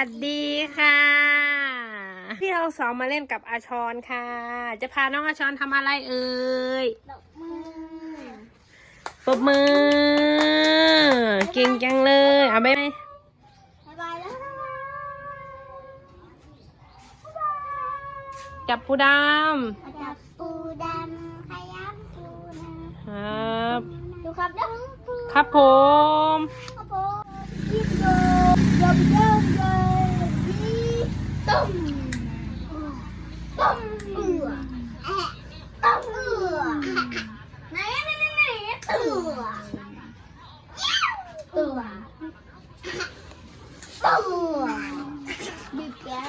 วัสดีค่ะ พี่เราสองมาเล่นกับอาชรค่ะ จะพาน้องอาชรทำอะไรเอ่ยดอกมือปรบมือ เก่งจังเลยเอาไปไหมบ๊ายบายแล้วจับปูดมาจับปูดำขยับปูนะำครับ ดูครับน้องปูครับผม ครับผมยิบโยยมโยมโยยีตุ้มตุ้มเอือแอะตุ้มเอือไหนไหนไหน ไหนเอือเอือเอือบีบแก้